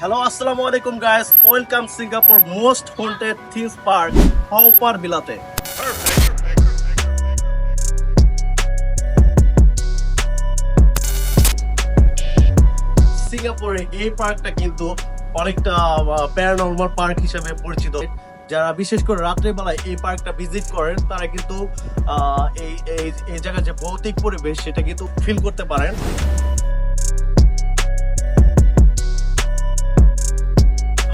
Hello, Assalamu alaikum, guys. Welcome Singapore most haunted theme park, Haupar Bilate. সিঙ্গাপুরে এই পার্কটা কিন্তু অনেকটা প্যারানর্মাল পার্ক হিসেবে পরিচিত যারা বিশেষ করে রাত্রেবেলায় এই পার্কটা ভিজিট করেন তারা কিন্তু এই এই জায়গার যে ভৌতিক পরিবেশ সেটা কিন্তু ফিল করতে পারেন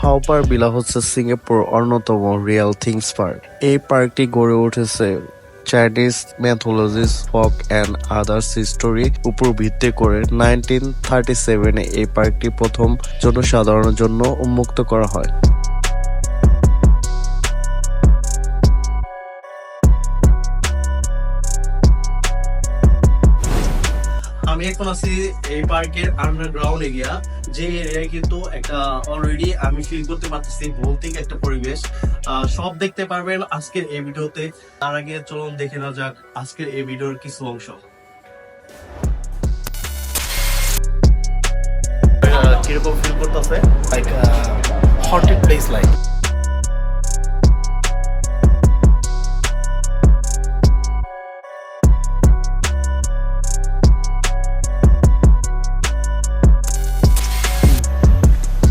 হাওপার বিলা হচ্ছে সিঙ্গাপুর অন্যতম রিয়েল থিংস পার্ক। এই পার্কটি গড়ে উঠেছে চাইনিজ ম্যাথোলজিস ফক অ্যান্ড আদার্স হিস্টোরি উপর ভিত্তি করে। নাইনটিন থার্টি সেভেনে এই পার্কটি প্রথম জনসাধারণের জন্য উন্মুক্ত করা হয়। আমি এখন আছি এই পার্কের আন্ডারগ্রাউন্ড এরিয়া যে এরিয়ায় কিন্তু একটা অলরেডি আমি ফিল করতে পারতেছি ভৌতিক একটা পরিবেশ। সব দেখতে পারবেন আজকের এই ভিডিওতে। তার আগে চলুন দেখে না যাক আজকের এই ভিডিওর কিছু অংশ। কীরকম ফিল করতেছে? Like a haunted place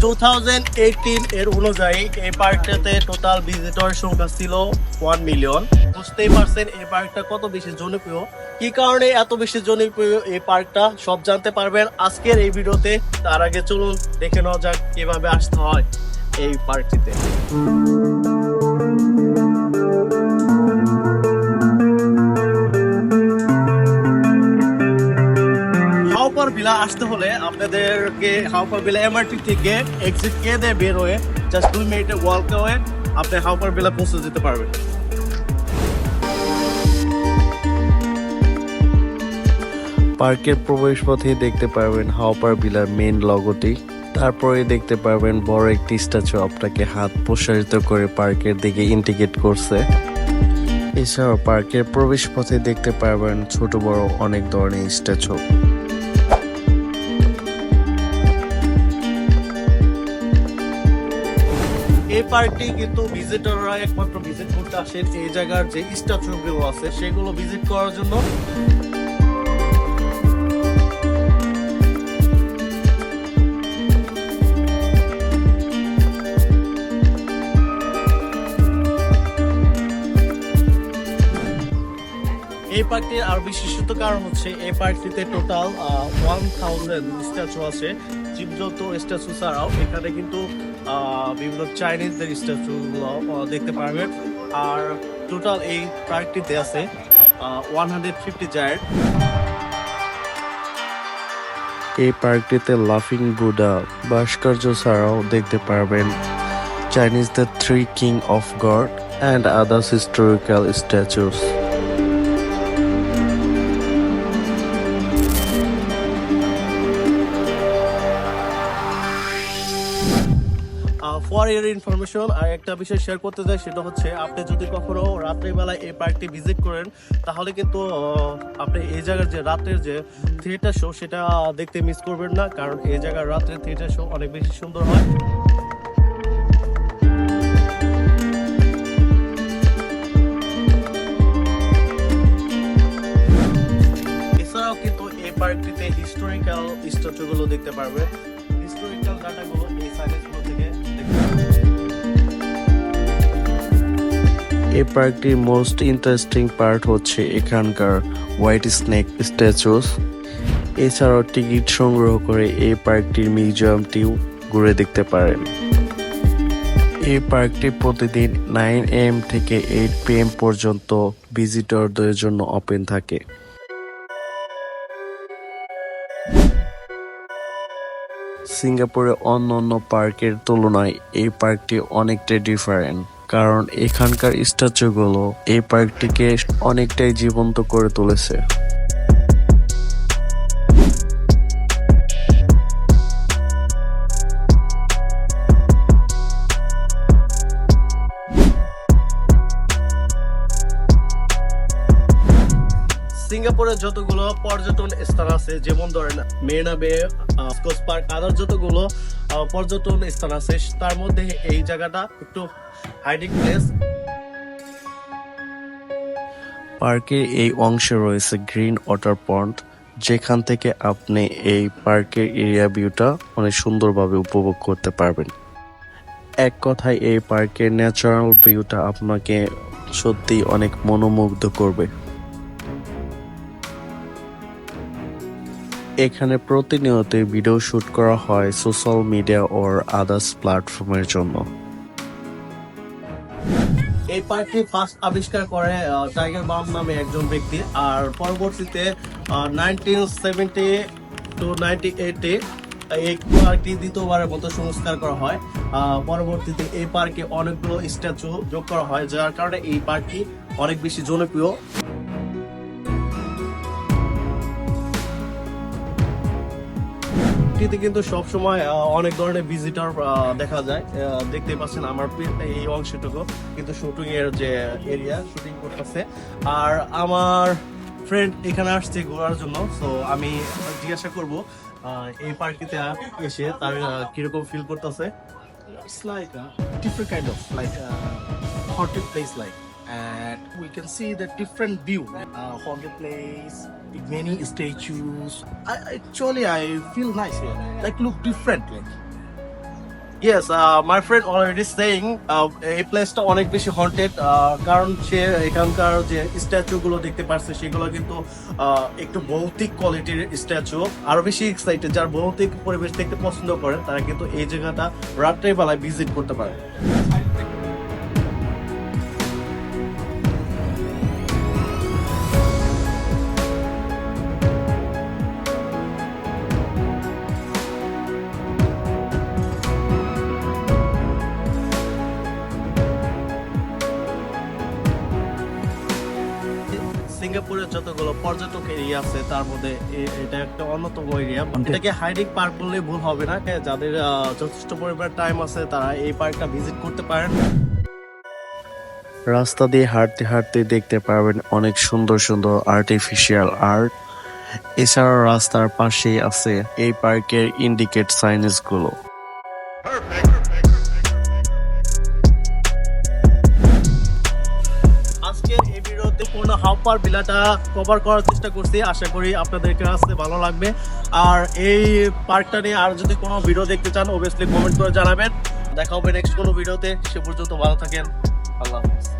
2018 এর অনুযায়ী এই পার্কটাতে টোটাল ভিজিটর সংখ্যা ছিল ওয়ান মিলিয়ন বুঝতেই পারছেন এই পার্কটা কত বেশি জনপ্রিয়? কি কারণে এত বেশি জনপ্রিয় এই পার্কটা? সব জানতে পারবেন আজকের এই ভিডিওতে। তার আগে চলুন দেখে নেওয়া যাক কীভাবে আসতে হয় এই পার্কটিতে। বিলা আসতে হলে আপনাদেরকে হাওপার বিলা এমআরটি থেকে এক্সিট কে দিয়ে বের হয়ে জাস্ট দুই মিনিটের ওয়াক হয়ে আপনি হাওপার বিলা পৌঁছে যেতে পারবেন। পার্কের প্রবেশপথে দেখতে পারবেন হাওপার বিলার মেন লগোটি তারপরে দেখতে পারবেন বড় একটি স্ট্যাচু আপনাকে হাত প্রসারিত করে পার্কের দিকে ইন্ডিকেট করছে। এছাড়াও পার্কের প্রবেশ পথে দেখতে পারবেন ছোট বড় অনেক ধরনের স্ট্যাচু পার্কটি কিন্তু ভিজিটররা একমাত্র ভিজিট করতে আসেন এই জায়গার যে স্ট্যাচুগুলো আছে, সেগুলো ভিজিট করার জন্য। এই পার্কটির আর বিশেষত কারণ হচ্ছে এই পার্কটিতে টোটাল ওয়ান থাউজেন্ড স্ট্যাচু আছে। জীবজন্তু স্ট্যাচু ছাড়াও এখানে কিন্তু বিভিন্ন চাইনিজদের স্ট্যাচুগুলো দেখতে পারবেন আর টোটাল এই পার্কটিতে আছে ওয়ান হান্ড্রেড ফিফটি জায়ার। এই পার্কটিতে লাফিং বুডা, ভাস্কর্য ছাড়াও দেখতে পারবেন চাইনিজদের three king of god and others historical statues for your information আর একটা বিষয় শেয়ার করতে চাই, সেটা হচ্ছে আপনি যদি কখনো রাত্রিবেলায় এই পার্কটি ভিজিট করেন, তাহলে কিন্তু আপনি এই জায়গার যে রাতের যে থিয়েটার শো সেটা দেখতে মিস করবেন না, কারণ এই জায়গার রাত্রের থিয়েটার শো অনেক বেশি সুন্দর হয়। এছাড়াও কিন্তু এই পার্কটিতে হিস্টোরিক্যাল স্ট্যাচুগুলো দেখতে পারবে। হিস্টোরিক্যাল ডাটাগুলো এই সাইডগুলো এই পার্কটির মোস্ট ইন্টারেস্টিং পার্ট হচ্ছে এখানকার হোয়াইট স্নেক স্ট্যাচুস। এছাড়াও টিকিট সংগ্রহ করে এই পার্কটির মিউজিয়ামটিও ঘুরে দেখতে পারেন। এই পার্কটি প্রতিদিন নাইন এম থেকে এইট পি এম পর্যন্ত ভিজিটরদের জন্য ওপেন থাকে। সিঙ্গাপুরে অন্য অন্য পার্কের তুলনায় এই পার্কটি অনেকটাই ডিফারেন্ট কারণ এখানকার স্ট্যাচুগুলো এই পার্কটিকে অনেকটাই জীবন্ত করে তুলেছে। সিঙ্গাপুরে যতগুলো পর্যটন স্থান আছে, যেমন ধরেন মেরিনা বে স্কোস পার্ক, আদার যতগুলো পর্যটন স্থান আছে, তার মধ্যে এই জায়গাটা একটু হাইডিং প্লেস পার্কের এই অংশে রয়েছে গ্রিন ওয়াটার পন্ড, যেখান থেকে আপনি এই পার্কের এরিয়া ভিউটা অনেক সুন্দরভাবে উপভোগ করতে পারবেন। এক কথায়, এই পার্কের ন্যাচারাল ভিউটা আপনাকে সত্যি অনেক মনোমুগ্ধ করবে। এখানে প্রতিনিয়ত ভিডিও শুট করা হয় সোশ্যাল মিডিয়া ওর আদার্স প্ল্যাটফর্মের জন্য। এই পার্কটি ফার্স্ট আবিষ্কার করে টাইগার বাম নামে একজন ব্যক্তি আর পরবর্তীতে নাইনটিন সেভেন্টি টু নাইনটি এইটে এই পার্কটি দ্বিতীয়বারের মতো সংস্কার করা হয়। পরবর্তীতে এই পার্কে অনেকগুলো স্ট্যাচু যোগ করা হয়, যার কারণে এই পার্কটি অনেক বেশি জনপ্রিয়। পার্কটিতে কিন্তু সবসময় অনেক ধরনের ভিজিটর দেখা যায়। দেখতে পাচ্ছেন আমার এই অংশটুকু। কিন্তু শুটিং এর যে এরিয়া শুটিং করতেছে। আর আমার ফ্রেন্ড এখানে আসছে ঘোরার জন্য তো আমি জিজ্ঞাসা করব এই পার্কটিতে এসে তার কীরকম ফিল করতেছে। Different kind of like a haunted place like. And we can see the different view uh, haunted place many statues. I, actually I feel nice here like look different like. Yes my friend already saying এই প্লেসটা অনেক বেশি haunted কারণ সে এখানকার যে statue গুলো দেখতে পারছে সেগুলো কিন্তু একটু ভৌতিক কোয়ালিটির স্ট্যাচু আরও বেশি এক্সাইটেড যার ভৌতিক পরিবেশ দেখতে পছন্দ করে তারা কিন্তু এই জায়গাটা রাত্রে বেলায় ভিজিট করতে পারে। সিঙ্গাপুরের যতগুলো পর্যটক এরিয়া আছে তার মধ্যে এটা একটা অন্যতম এরিয়া। এটাকে হাইডিং পার্ক বললে ভুল হবে না হ্যাঁ, যাদের যথেষ্ট পরিমাণ টাইম আছে তারা এই পার্কটা ভিজিট করতে পারেন। রাস্তা দিয়ে হাঁটতে হাঁটতে দেখতে পারবেন অনেক সুন্দর সুন্দর আর্টিফিশিয়াল আর্ট এছাড়াও রাস্তার পাশেই আছে এই পার্কের ইন্ডিকেট সাইনেস পার হাওপার বিলাটা কভার করার চেষ্টা করছি। আশা করি আপনাদেরকে আসতে ভালো লাগবে। আর এই পার্কটা নিয়ে আর যদি কোনো ভিডিও দেখতে চান অবভিয়াসলি কমেন্ট করে জানাবেন। দেখা হবে নেক্সট কোনো ভিডিওতে সে পর্যন্ত ভালো থাকেন। আল্লাহ হাফেজ।